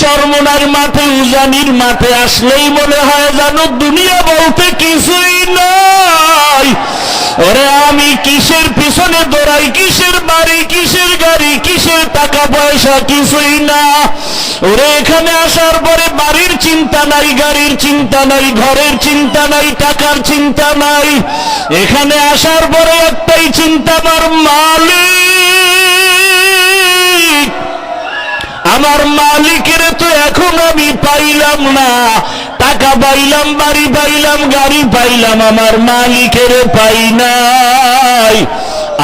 চরমনার মাঠে, উজানির মাঠে আসলেই মনে হয় জানো দুনিয়া বলতে কিছুই নাই। ওরে আমি কিসের পিছনে দৌড়াই, কিসের বাড়ি, কিসের গাড়ি, কিসের টাকা পয়সা কিছুই না। ওরে এখানে আসার পরে বাড়ির চিন্তা নাই, গাড়ির চিন্তা নাই, ঘরের চিন্তা নাই, টাকার চিন্তা নাই। এখানে আসার পরে একটাই চিন্তা, আমার মালিক আমার মালিকের তো এখন আমি পাইলাম না। টাকা পাইলাম, বাড়ি পাইলাম, গাড়ি পাইলাম, আমার মালিকের পাই নাই।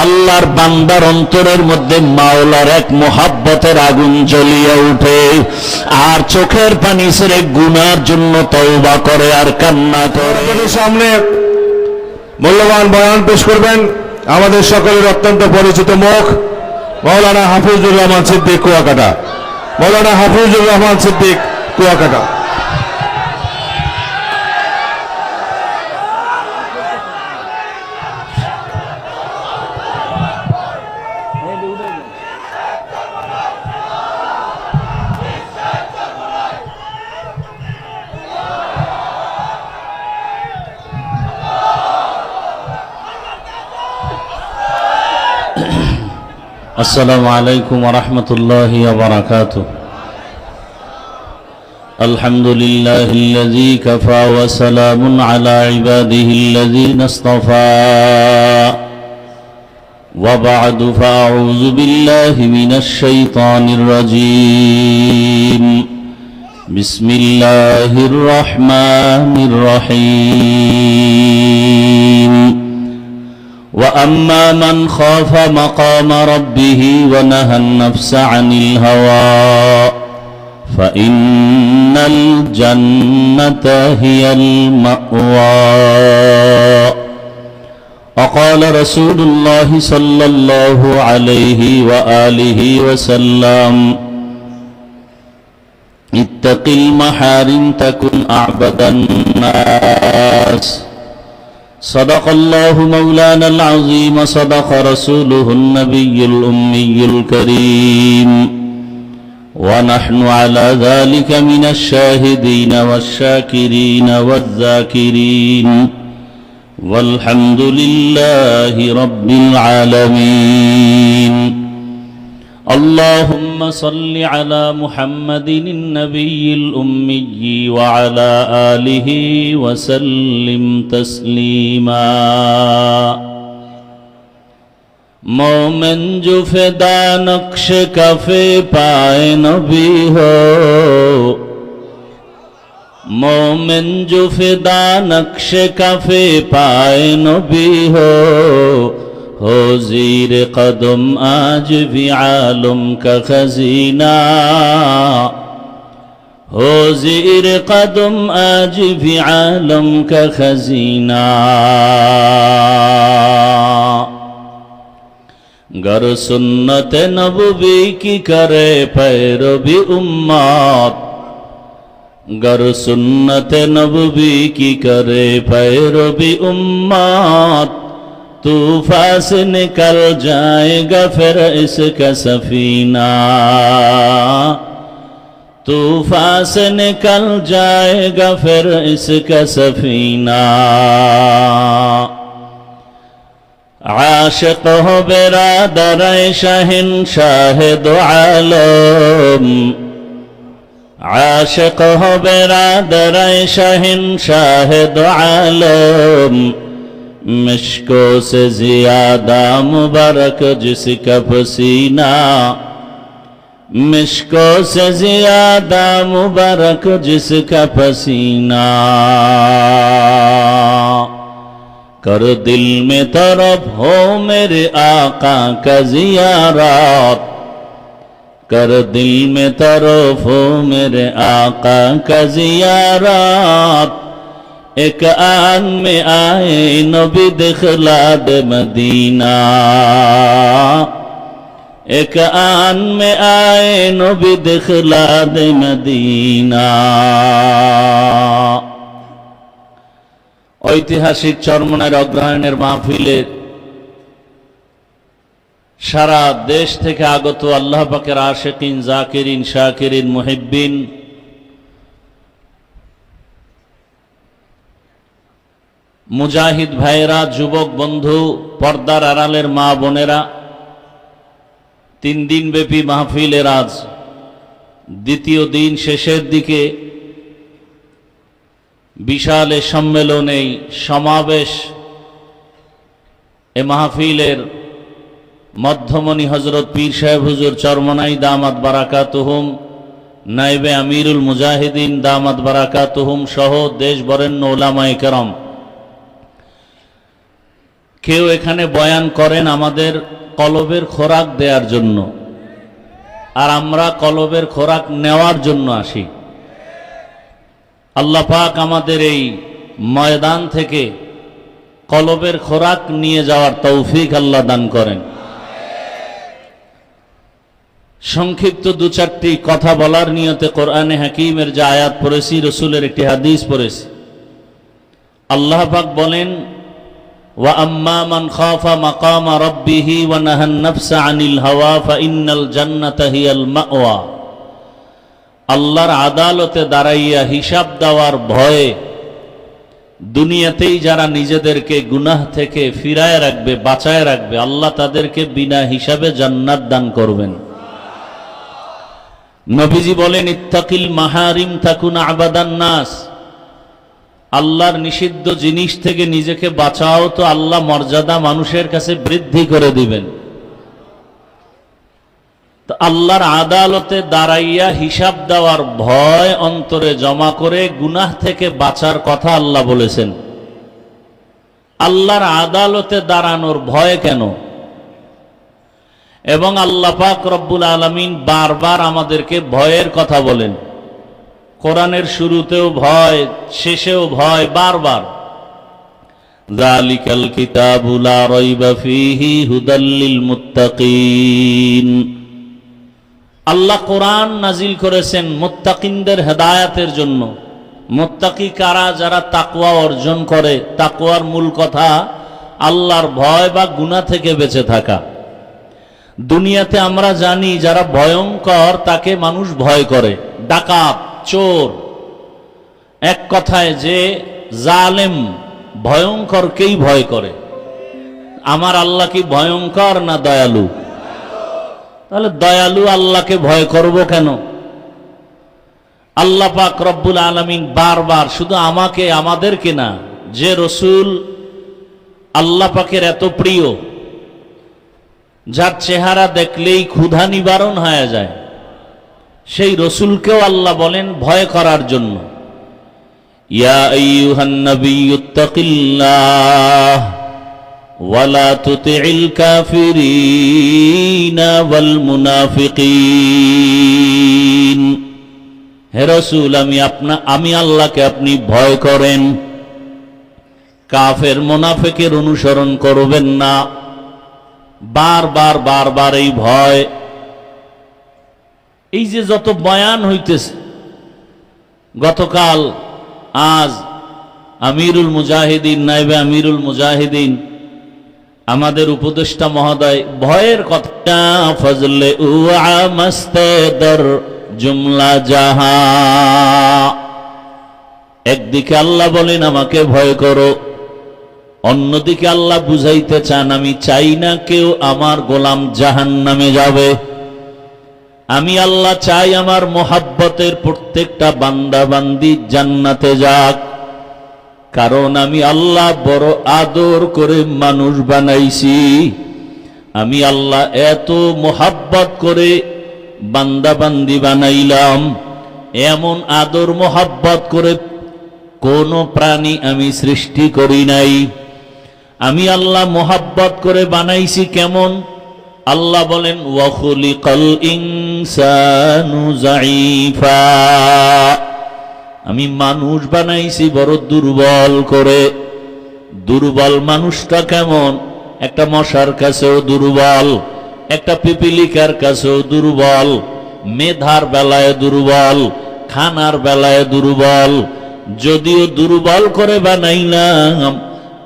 আল্লাহর বান্দার অন্তরের মধ্যে মাওলার এক মোহাব্বতের আগুন জ্বলিয়ে উঠে। আর চোখের পানি সেরে গুনার জন্য তওবা করে আর কান্না করে। সামনে মূল্যবান বয়ান পেশ করবেন। আমাদের সকলের অত্যন্ত পরিচিত মুখ মৌলানা হাফিজুর রহমান সিদ্দিক কুয়াকাটা। মৌলানা হাফিজুর রহমান সিদ্দিক কুয়াকাটা السلام عليكم ورحمة الله وبركاته الحمد لله الذي كفى وسلام على عباده الذين اصطفى. وبعد فأعوذ بالله من الشيطان الرجيم. بسم الله الرحمن الرحيم. وأما من خاف مقام ربه ونهى النفس عن الهوى فان الجنه هي الماوى وقال رسول الله صلى الله عليه واله وسلم اتق المحارم تكن اعبد الناس صدق الله مولانا العظيم صدق رسوله النبي الأمي الكريم ونحن على ذلك من الشاهدين والشاكرين والذاكرين. والحمد لله رب العالمين. اللهم صل على محمد النبي الأمي وعلى آله وسلم تسليما. মোমেন জুফেদা নকশ কাফে পায় নবী হো মোমেন জুফেদা নকশ কাফে পায় নবী হো ہو زیر قدم آج بھی عالم کا خزینہ ہو زیر قدم آج بھی عالم کا خزینہ गर सुन्नत नबवी की करे पैरवी उम्मत गर सुन्नत नबवी की करे पैरवी उम्मत तूफा से निकल जाएगा फिर इसका सफीना तूफा से निकल जाएगा फिर इसका सफीना আশক হবে রাদারায় শাহিন শাহেদ আলম আশক হবে রাদারায় শাহিন শাহেদ আলম مشکو سے زیادہ مبارک جس کا پسینہ مشکو سے زیادہ مبارک جس کا پسینہ کر دل میں طرف ہو میرے آقا کا زیارات کر دل میں طرف ہو میرے آقا کا زیارات ایک آن میں آئے نبی دخلاد مدینہ ایک آن میں آئے نبی دخلاد مدینہ ঐতিহাসিক চরমনার অগ্রহায়ণের মাহফিলের সারা দেশ থেকে আগত আল্লাহ পাকের আশেকিন, জাকিরিন, শাকিরিন, মুহিব্বিন মুজাহিদ ভাইয়েরা, যুবক বন্ধু, পর্দার আড়ালের মা বোনেরা, তিন দিন ব্যাপী মাহফিলের আজ দ্বিতীয় দিন শেষের দিকে বিশাল এ সম্মেলন সমাবেশ এ মাহফিলের মধ্যমণি হজরত পীর সাহেব হুজুর চরমনাই দামাত বারাকাতুহুম নাইবে আমিরুল মুজাহিদিন দামাত বারাকাতুহুম সহ দেশ বরেণ্য ওলামায়ে কেরম। কেউ এখানে বয়ান করেন আমাদের কলবের খোরাক দেওয়ার জন্য, আর আমরা কলবের খোরাক নেওয়ার জন্য আসি। আল্লাহ পাক আমাদের এই ময়দান থেকে কলবের খোরাক নিয়ে যাওয়ার তৌফিক আল্লাহ দান করেন। সংক্ষিপ্ত দু চারটি কথা বলার নিয়তে কোরআনে হাকিমের যে আয়াত পড়েছি, রসুলের একটি হাদিস পড়েছি। আল্লাহ পাক বলেন, ওয়া আম্মা নাফসা আনিল হাওয়া, ফা ইন্নাল জান্নাতা আল্লাহর আদালতে দাঁড়াইয়া হিসাব দেওয়ার ভয়ে দুনিয়াতেই যারা নিজেদেরকে গুনাহ থেকে ফিরায় রাখবে, বাঁচায় রাখবে, আল্লাহ তাদেরকে বিনা হিসাবে জান্নাত দান করবেন। নবীজি বলেন, ইত্তাকিল মাহারিম থাকুন আবাদান নাস। আল্লাহর নিষিদ্ধ জিনিস থেকে নিজেকে বাঁচাও তো আল্লাহ মর্যাদা মানুষের কাছে বৃদ্ধি করে দিবেন। তো আল্লাহর আদালতে দাঁড়াইয়া হিসাব দেওয়ার ভয় অন্তরে জমা করে গুনাহ থেকে বাঁচার কথা আল্লাহ বলেছেন। আল্লাহর আদালতে দাঁড়ানোর ভয় কেন? এবং আল্লাহ পাক রব্বুল আলমিন বারবার আমাদেরকে ভয়ের কথা বলেন। কোরআনের শুরুতেও ভয়, শেষেও ভয় বারবার। জালিকাল কিতাবুলা রইবা হুদাল্লিল মুত্তাকিন। আল্লাহ কোরআন নাজিল করেছেন মুত্তাকিনদের হেদায়াতের জন্য। মোত্তাকি কারা? যারা তাকুয়া অর্জন করে। তাকুয়ার মূল কথা আল্লাহর ভয় বা গুণা থেকে বেঁচে থাকা। দুনিয়াতে আমরা জানি, যারা ভয়ঙ্কর, তাকে মানুষ ভয় করে। ডাকাত, চোর। এক কথায়, যে জালেম ভয়ঙ্করকেই ভয় করে। আমার আল্লাহ কি ভয়ঙ্কর না দয়ালু? তাহলে দয়ালু আল্লাহকে ভয় করব কেন? আল্লাহ পাক রব্বুল আলমিন বারবার শুধু আমাকে, আমাদেরকে না, যে রসুল আল্লাহ পাকের এত প্রিয়, যার চেহারা দেখলেই ক্ষুধা নিবারণ হয়ে যায়, সেই রসুলকেও আল্লাহ বলেন ভয় করার জন্য। ইয়া তুতি'ল কাফিরিনা ওয়াল মুনাফিকিন। হে রসুল, আমি আপনা, আমি আল্লাহকে আপনি ভয় করেন। কাফের মুনাফিকের অনুসরণ করবেন না। বারবার বারবার এই ভয়। এই যে যত বয়ান হইতেছে, গতকাল, আজ, আমিরুল মুজাহিদিন, নাইবে আমিরুল মুজাহিদিন আমাদের উপদেষ্টা মহোদয়, ভয়ের কথা, ফজলে উআ মস্তেদর জুমলা জাহা। একদিকে আল্লাহ বলেন, আমাকে ভয় করো। অন্যদিকে আল্লাহ বুঝাইতে চান, আমি চাই না কেউ আমার গোলাম জাহান নামে যাবে। আমি আল্লাহ চাই আমার মোহাব্বতের প্রত্যেকটা বান্দা বান্দি জান্নাতে যাক। কারণ আমি আল্লাহ বড় আদর করে মানুষ বানাইছি। আমি আল্লাহ এত মোহাব্বত করে বান্দা বান্দি বানাইলাম। এমন আদর মোহাব্বত করে কোন প্রাণী আমি সৃষ্টি করি নাই। আমি আল্লাহ মোহাব্বত করে বানাইছি কেমন? আল্লাহ বলেন ওয়াখুলিকাল ইনসানু জাইফা আমি মানুষ বানাইছি বড় দুর্বল করে। দুর্বল মানুষটা কেমন? একটা মশার কাছেও দুর্বল, একটা পিপিলিকার কাছেও দুর্বল, মেধার বেলায় দুর্বল, খানার বেলায় দুর্বল। যদিও দুর্বল করে বানাইলাম,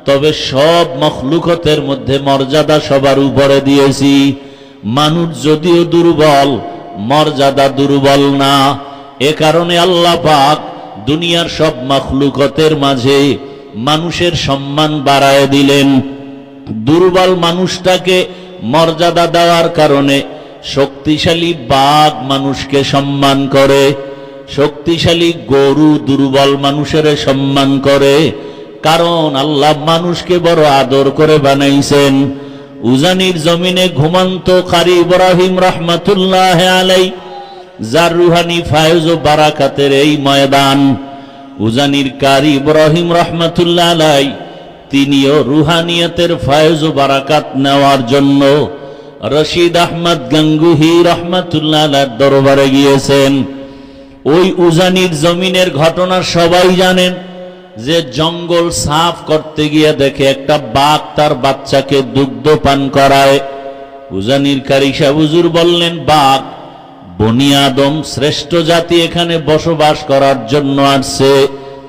তবে সব মখলুকতের মধ্যে মর্যাদা সবার উপরে দিয়েছি। মানুষ যদিও দুর্বল, মর্যাদা দুর্বল না, এ কারণে আল্লাহ পাক দুনিয়ার সব মখলুকতের মাঝে মানুষের সম্মান বাড়ায় দিলেন। দুর্বল মানুষটাকে মর্যাদা দেওয়ার কারণে শক্তিশালী বাঘ মানুষকে সম্মান করে, শক্তিশালী গরু দুর্বল মানুষের সম্মান করে, কারণ আল্লাহ মানুষকে বড় আদর করে বানাইছেন। উজানির জমিনে ঘুমন্ত কারি ইব্রাহিম রহমাতুল্লাহ আলাই যার রুহানি ফায়জ ও বারাকাতের এই ময়দান, উজানির কারি ইব্রাহিম রহমাতুল্লাহ আলাই তিনিও রুহানিয়তের ফায়জ ও বারাকাত নেওয়ার জন্য রশিদ আহমদ গঙ্গুহি রহমাতুল্লাহ দরবারে গিয়েছেন। ওই উজানির জমিনের ঘটনা সবাই জানেন, যে জঙ্গল সাফ করতে গিয়ে দেখে একটা বাঘ তার বাচ্চাকে দুগ্ধ পান করায়। উজানির কারি হুজুর বললেন, বাঘ বনি আদম শ্রেষ্ঠ জাতি এখানে বসবাস করার জন্য আসছে।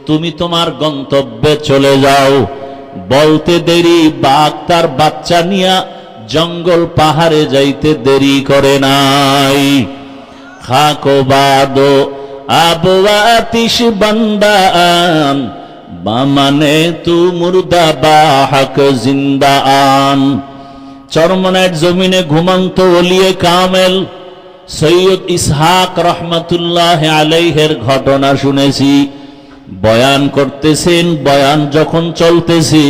তুমি তোমার গন্তব্যে চলে যাও। বলতে দেরি, বাঘ তার বাচ্চা নিয়া জঙ্গল পাহাড়ে যাইতে দেরি করে নাই। খাকো বাদো, আবু আতিশ বান্দান, বামানে তু মুর্দা বাহক জিন্দা আন চরমনের জমিনে ঘুমন্ত ওলিয়ে কামেল সৈয়দ ইসহাক রহমতুল্লাহ আলাইহের ঘটনা শুনেছি। বয়ান করতেছেন, বয়ান যখন চলতেছে,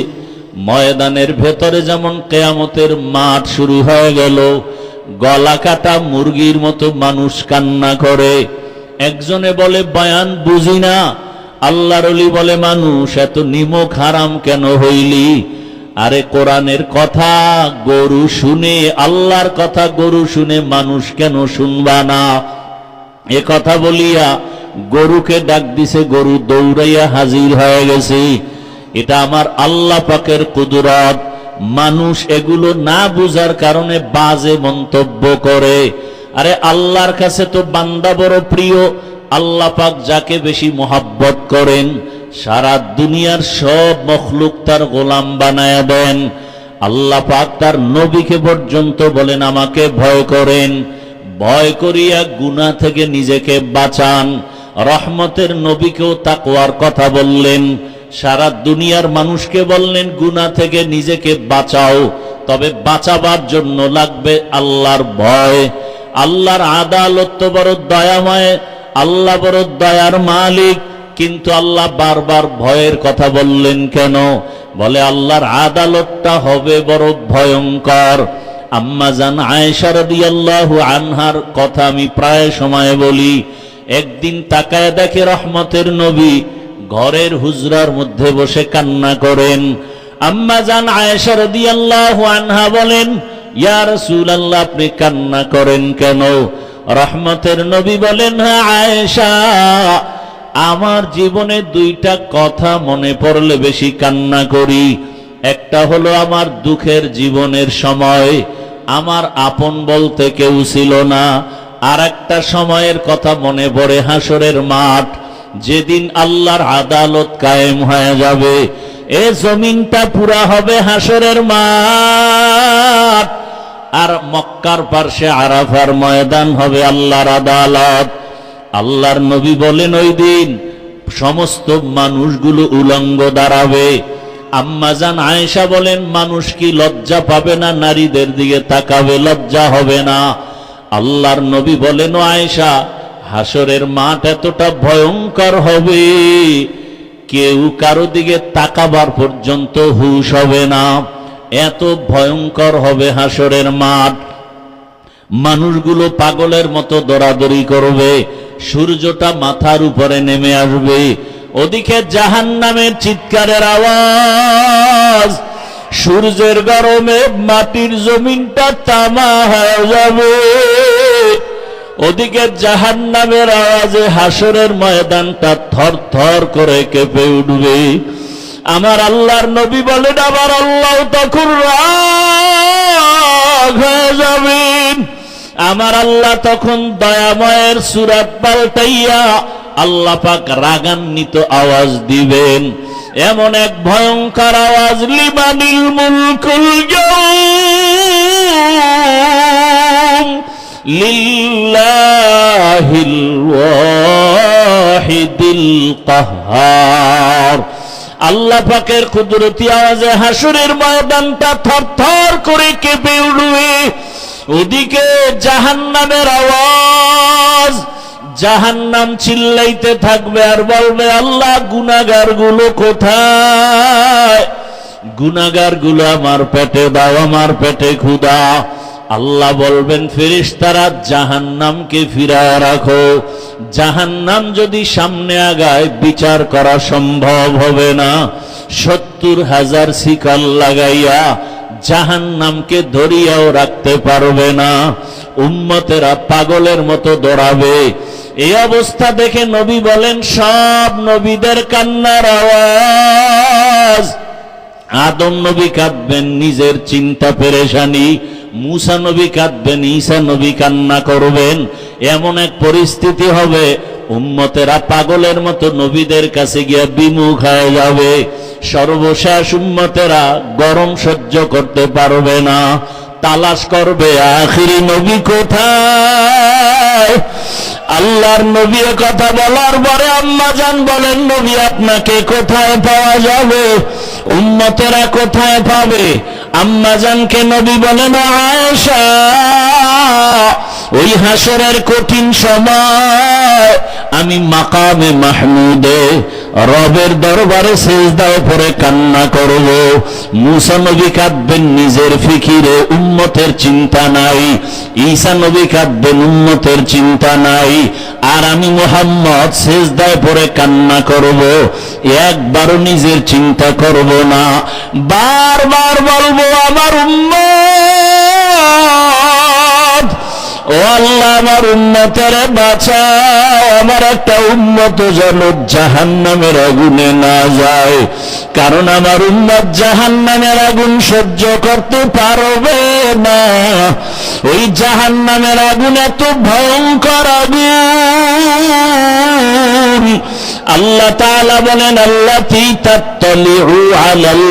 ময়দানের ভেতরে যেমন কেয়ামতের মাঠ শুরু হয়ে গেল গলা কাটা মুরগির মতো মানুষ কান্না করে। একজনে বলে, বয়ান বুঝি না। আল্লাহরলি বলে, মানুষ, এত নিমক হারাম কেন হইলি? আরে কোরআনের কথা গরু শুনে, আল্লাহর কথা গরু শুনে মানুষ কেন শুনবা না? এ কথা বলিয়া গরুকে ডাক দিছে, গরু দৌড়াইয়া হাজির হয়ে গেছে। এটা আমার আল্লাহ পাকের কুদরত। মানুষ এগুলো না বুঝার কারণে বাজে মন্তব্য করে। আরে আল্লাহর কাছে তো বান্দা বড় প্রিয়। আল্লাহ পাক যাকে বেশি মোহাব্বত করেন সারা দুনিয়ার সব মখলুক তার গোলাম বানায় দেন। আল্লাহ পাক তার নবীকে পর্যন্ত বলেন, আমাকে ভয় করেন। ভয় করিয়া গুনাহ থেকে নিজেকে বাঁচান। রহমতের নবীকেও তাকওয়ার কথা বললেন। সারা দুনিয়ার মানুষকে বললেন, গুনাহ থেকে নিজেকে বাঁচাও। তবে বাঁচাবার জন্য লাগবে আল্লাহর ভয়। আল্লাহর আদালত বড় দয়াময়, আল্লাহ বড় দয়ার মালিক। কিন্তু আল্লাহ বারবার ভয়ের কথা বললেন কেন? বলে, আল্লাহর আদালতটা হবে বড় ভয়ঙ্কর। আম্মা জান আয়েশা রাদিয়াল্লাহু আনহার কথা আমি প্রায় সময় বলি। একদিন তাকায় দেখে রহমতের নবী ঘরের হুজরার মধ্যে বসে কান্না করেন। আম্মা জান আয়েশা রাদিয়াল্লাহু আনহা বলেন, ইয়া রাসূলুল্লাহ, আপনি কান্না করেন কেন? রহমতের নবী বলেন হ্যাঁ আয়েশা আমার জীবনে দুইটা কথা মনে পড়লে বেশি কান্না করি। একটা হলো আমার দুঃখের জীবনের সময়, আমার আপন বলতে কেউ ছিল না। আর একটা সময়ের কথা মনে পড়ে হাসরের মাঠ, যেদিন আল্লাহর আদালত কায়েম হয়ে যাবে। এ জমিনটা পুরা হবে হাসরের মাঠ, আর মক্কার পার্শ্বে আরাফার ময়দান হবে আল্লাহর আদালত। আল্লাহর নবী বলেন ওই দিন সমস্ত মানুষগুলো উলঙ্গ দাঁড়াবে। আম্মাজান আয়েশা বলেন, মানুষ কি লজ্জা পাবে না? নারীদের দিকে তাকাবে, লজ্জা হবে না। আল্লাহর নবী বলেন আয়েশা, হাসরের মাঠ এতটা ভয়ঙ্কর হবে, কেউ কারও দিকে তাকাবার পর্যন্ত হুশ হবে না। এত ভয়ঙ্কর হবে হাসরের মাঠ। মানুষগুলো পাগলের মতো দৌড়াদৌড়ি করবে। সূর্যটা মাথার উপরে নেমে আসবে। ওদিকে জাহান নামের চিৎকারের আওয়াজ। সূর্যের গরমে মাটির জমিনটা তামা হয়ে যাবে। ওদিকে জাহান নামের আওয়াজে হাসরের ময়দানটা থর থর করে কেঁপে উঠবে। আমার আল্লাহর নবী বলেন আবার আল্লাহ তখন রাগ হয়ে যাবেন। আমার আল্লাহ তখন দয়াময়ের সুরাত পাল্টাইয়া আল্লাহ পাক রাগান্বিত আওয়াজ দিবেন। এমন এক ভয়ঙ্কর আওয়াজ লিমানিল মুলকুল লিল্লাহিল ওয়াহিদিল কাহ্হার আল্লাহ পাকের কুদরতি আওয়াজে হাসুরের ময়দানটা থরথর করে কেঁপে উঠবে। ওদিকে জাহান্নামের আওয়াজ, জাহান্নাম চিল্লাইতে থাকবে আর বলবে, আল্লাহ গুনাগারগুলো কোথায়? গুনাগারগুলো আমার পেটে দাও, আমার পেটে ক্ষুদা আল্লাহ বলবেন, ফেরেশতারা, জাহান্নামকে ফিরায় রাখো। জাহান্নাম যদি সামনে আগায়, বিচার করা সম্ভব হবে না। সত্তর হাজার শিকাল লাগাইয়া জাহান্নামকে ধরিয়াও রাখতে পারবে না। উম্মতেরা পাগলের মতো দৌড়াবে। এই অবস্থা দেখে নবী বলেন, সব নবীদের কান্নার আওয়াজ। আদম নবী কাঁদবেন, নিজের চিন্তা পেরেশানি। মুসা নবী কাঁদবেন, ঈসা নবী কান্না করবেন। এমন এক পরিস্থিতি হবে, উম্মতেরা পাগলের মতো নবীদের কাছে গিয়ে বিমুখ হয়ে যাবে। সর্বশেষ উম্মতেরা গরম সহ্য করতে পারবে না। তালাশ করবে, আখিরি নবী কোথায়? আল্লাহর নবী কথা বলার পরে আম্মা জান বলেন, নবী আপনাকে কোথায় পাওয়া যাবে? উম্মতেরা কোথায় পাবে? আম্মা জানকে নবী বলেন, আয়েশা ওই হাসরের কঠিন সময় আমি মাকামে মাহমুদে রবের দরবারে সেজদাও পরে কান্না করব। মুসা নবী কাঁদবেন নিজের ফিকিরে, উম্মতের চিন্তা নাই। ঈসা নবী কাঁদবেন, উম্মতের চিন্তা নাই। আর আমি মোহাম্মদ সেজদায় পরে কান্না করব। একবারও নিজের চিন্তা করব না। বারবার বলব, আমার উম্মত আমার উন্নতের বাঁচাও আমার একটা উন্নত যেন জাহান নামের আগুনে না যায়। কারণ আমার উন্নত জাহান নামের আগুন সহ্য করতে পারবে না। ওই জাহান নামের আগুন এত ভয়ঙ্কর আগুন। আল্লাহ তাআলা বলেন তাত্তালিউ আলাল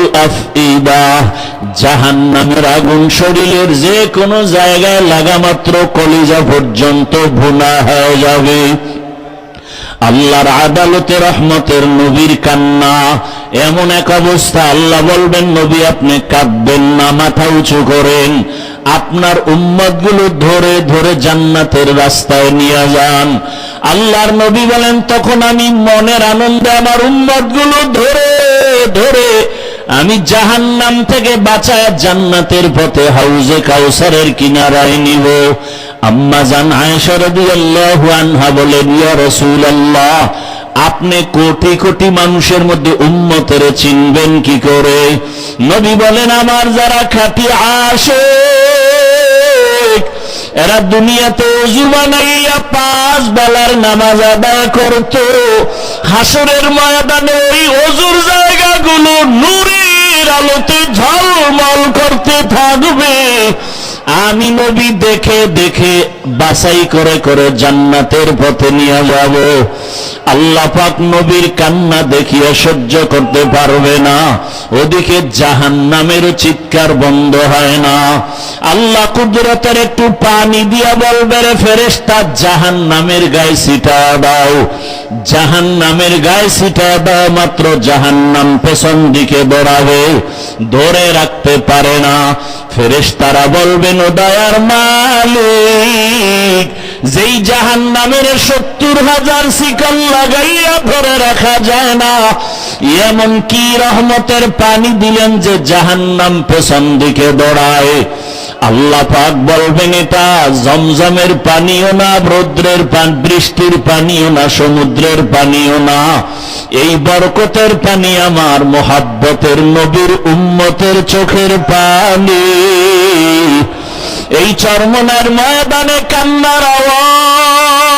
আফইদা জাহান্নামের আগুন শরীরের যে কোনো জায়গায় লাগা মাত্র কলিজা পর্যন্ত ভুনা হয়ে যাবে। আল্লাহর আদালতে রহমতের নবীর কান্না, এমন এক অবস্থা আল্লাহ বলবেন, নবী, আপনি কাঁদবেন না, মাথা উঁচু করেন। আপনার উম্মতগুলো ধরে ধরে জান্নাতের রাস্তায় নিয়ে যান। আল্লাহর নবী বলেন, তখন আমি মনের আনন্দে আমার উম্মতগুলো ধরে ধরে আমি জাহান্নাম থেকে বাঁচায় জান্নাতের পথে হাউজে কাউসারের কিনারায় নিব। আম্মা জান আয়েশা রাদিয়াল্লাহু আনহা আপনি কোটি কোটি মানুষের মধ্যে উম্মতের চিনবেন কি করে? নবী বলেন, আমার যারা খাঁটি আসে এরা দুনিয়াতে অজু পাঁচ বেলার নামাজ আদায় করত। হাসরের ময়দানে ওই অজুর জায়গাগুলো নুরের আলোতে ঝলমল করতে থাকবে। আমি নবী দেখে দেখে বাছাই করে করে জান্নাতের পথে নিয়ে যাব। আল্লাহ পাক নবীর কান্না দেখিয়ে সহ্য করতে পারবে না। ওদিকে জাহান নামের চিৎকার বন্ধ হয় না। আল্লাহ কুদরতের একটু পানি দিয়া বলবে, রে ফেরেস্তা জাহান নামের গায়ে সিটা দাও। জাহান নামের গায়ে সিটা দাও, মাত্র জাহান নাম পেছন দিকে দৌড়াবে। ধরে রাখতে পারে না। ফেরেশতারা বলবেন ও দয়ার মালিক, যেই জাহান নামের সত্তর হাজার শিকল লাগাইয়া ধরে রাখা যায় না। এমন কি রহমতের পানি দিলেন যে জাহান নাম পেছন দিকে দৌড়ায়। আল্লাহ পাক বলবেন এটা জমজমের পানিও না, রৌদ্রের পান বৃষ্টির পানিও না, সমুদ্রের পানিও না। এই বরকতের পানি আমার মোহাব্বতের নবীর উম্মতের চোখের পানি। এই চর্মনার ময়দানে কান্নার আওয়াজ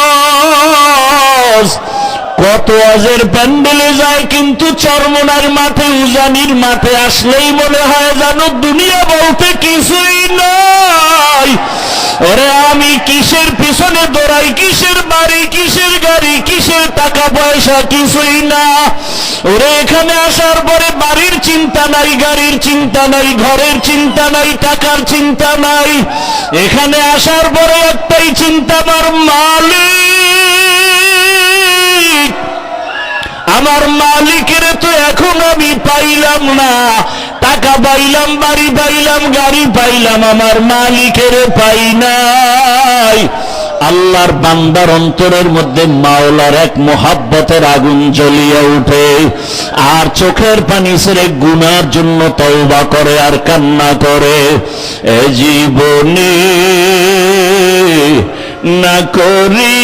কত আজের প্যান্ডেলে যায় কিন্তু চরমনার মাঠে, উজানির মাঠে আসলেই মনে হয় জানো দুনিয়া বলতে কিছুই নয় ওরে আমি কিসের পিছনে দৌড়াই? কিসের বাড়ি? কিসের গাড়ি? কিসের টাকা পয়সা? কিছুই না। ওরে এখানে আসার পরে বাড়ির চিন্তা নাই, গাড়ির চিন্তা নাই, ঘরের চিন্তা নাই, টাকার চিন্তা নাই। এখানে আসার পরে একটাই চিন্তা, আমার মালিক আমার মালিকের তো এখন আমি পাইলাম না। টাকা পাইলাম, বাড়ি পাইলাম, গাড়ি পাইলাম, আমার মালিকের পাই নাই। আল্লাহর বান্দার অন্তরের মধ্যে মাওলার এক মোহাব্বতের আগুন জ্বলিয়ে উঠে। আর চোখের পানি সেরে গুনার জন্য তওবা করে আর কান্না করে। এ জীবনে না করি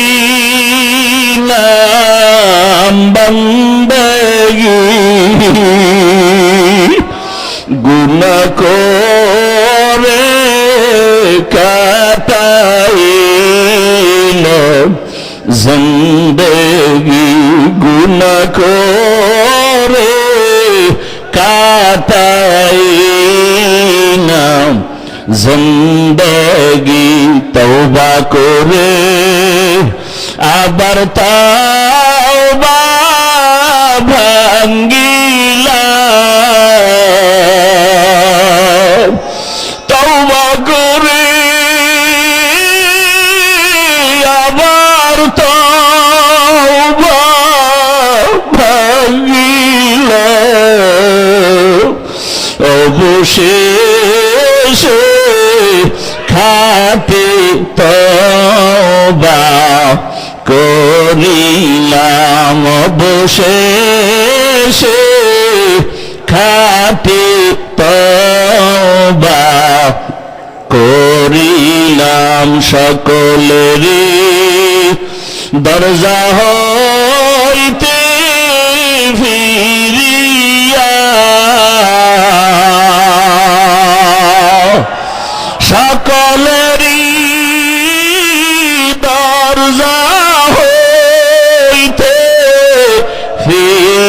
নাম বন্দগি গুণ করে কাটাইল জিন্দগি গুণ করে কাটাইল জিন্দগি তওবা করে আবার তাওবা করিলাম অবশেষে খাতে তবা করিলাম সকলেরই। দরজা হইতে ফিরিয়া সকলেরই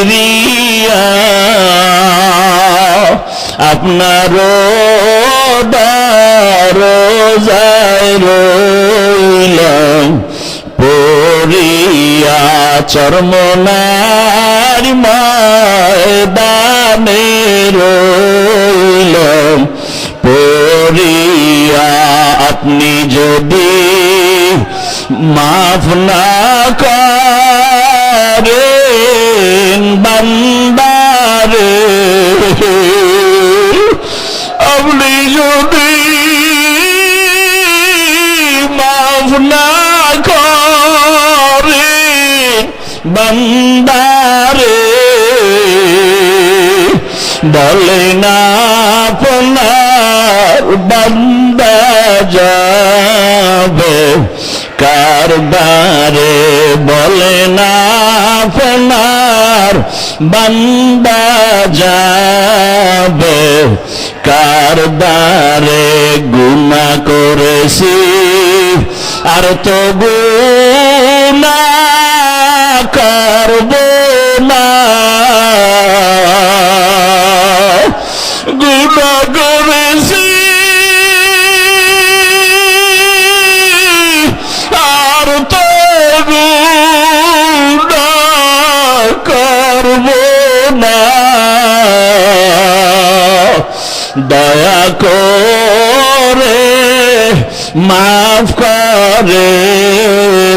ফিরিয়া আপনার দরজায় রইলাম। পড়িয়া চর্মনার ময়দানে রইলাম। পড়িয়া আপনি যদি মাফ না করেন বান্দারে। আপনি যদি মাফ না করেন বান্দারে, বলে না আপনার বান্দা যাবে কারবারে। বলে না আপনার বান্দা যাবে কারবারে গুণা করেছি? আর তো গুণা করব না। গুণা করেছি। দয়া করে মাফ করে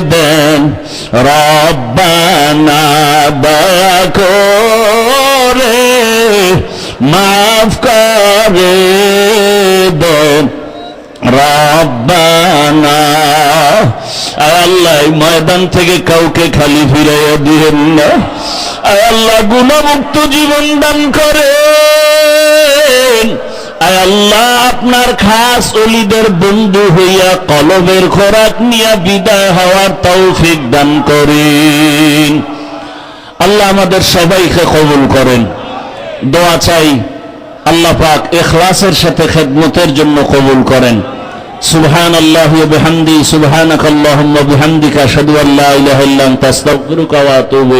দেন। রব্বানা দয়া করে মাফ করে দেন। রব্বানা আল্লাহ ময়দান থেকে কাউকে খালি ফিরাইয়া দিবেন না। আল্লাহ, গুণমুক্ত জীবন দান আয় আল্লাহ আপনার খাস অলিদের বন্ধু হইয়া কলমের খোরাক নিয়া বিদায় হওয়ার তৌফিক দান করেন। আল্লাহ আমাদের সবাইকে কবুল করেন। দোয়া চাই আল্লাহ পাক এখলাসের সাথে খেদমতের জন্য কবুল করেন। সুবহান আল্লাহ বিহামদি সুবহানাক আল্লাহুম্মা বিহামদিকা, আশহাদু আল্লা ইলাহা ইল্লা আনতা, আস্তাগফিরুকা ওয়া আতুবু